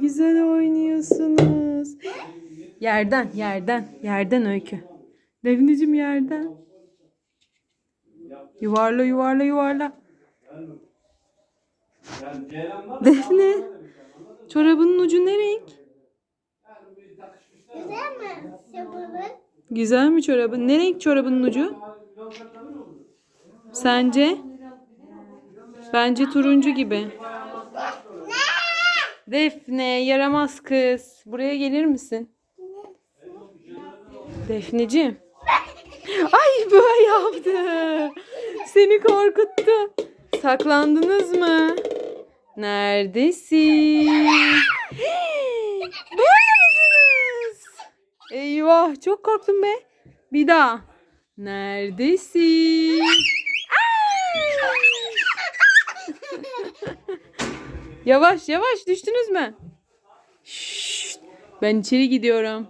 güzel oynuyorsunuz. Yerden, yerden, yerden öykü. Defneciğim yerden. Yuvarla, yuvarla, yuvarla. Defne, çorabının ucu ne renk? Güzel mi? Yapalım. Güzel mi çorabın? Ne renk çorabının ucu? Sence? Bence turuncu gibi. Defne, yaramaz kız. Buraya gelir misin? Defneciğim. Ay böyle yaptı. Seni korkuttu. Saklandınız mı? Neredesin? Böyle misiniz? Eyvah çok korktum be. Bir daha. Neredesin? Yavaş yavaş düştünüz mü? Şşt, ben içeri gidiyorum.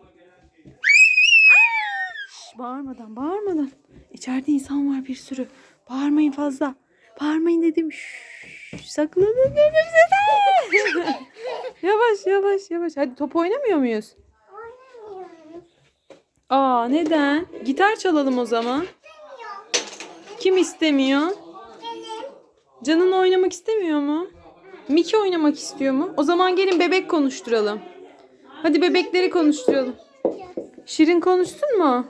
Şşt, bağırmadan bağırmadan. İçeride insan var bir sürü. Bağırmayın fazla. Bağırmayın dedim. Şşt, saklanın size. yavaş yavaş yavaş. Hadi top oynamıyor muyuz? Oynamıyorum. Aa neden? Gitar çalalım o zaman. Kim istemiyor? Benim. Canın oynamak istemiyor mu? Miki oynamak istiyor mu? O zaman gelin bebek konuşturalım. Hadi bebekleri konuşturalım. Şirin konuştun mu?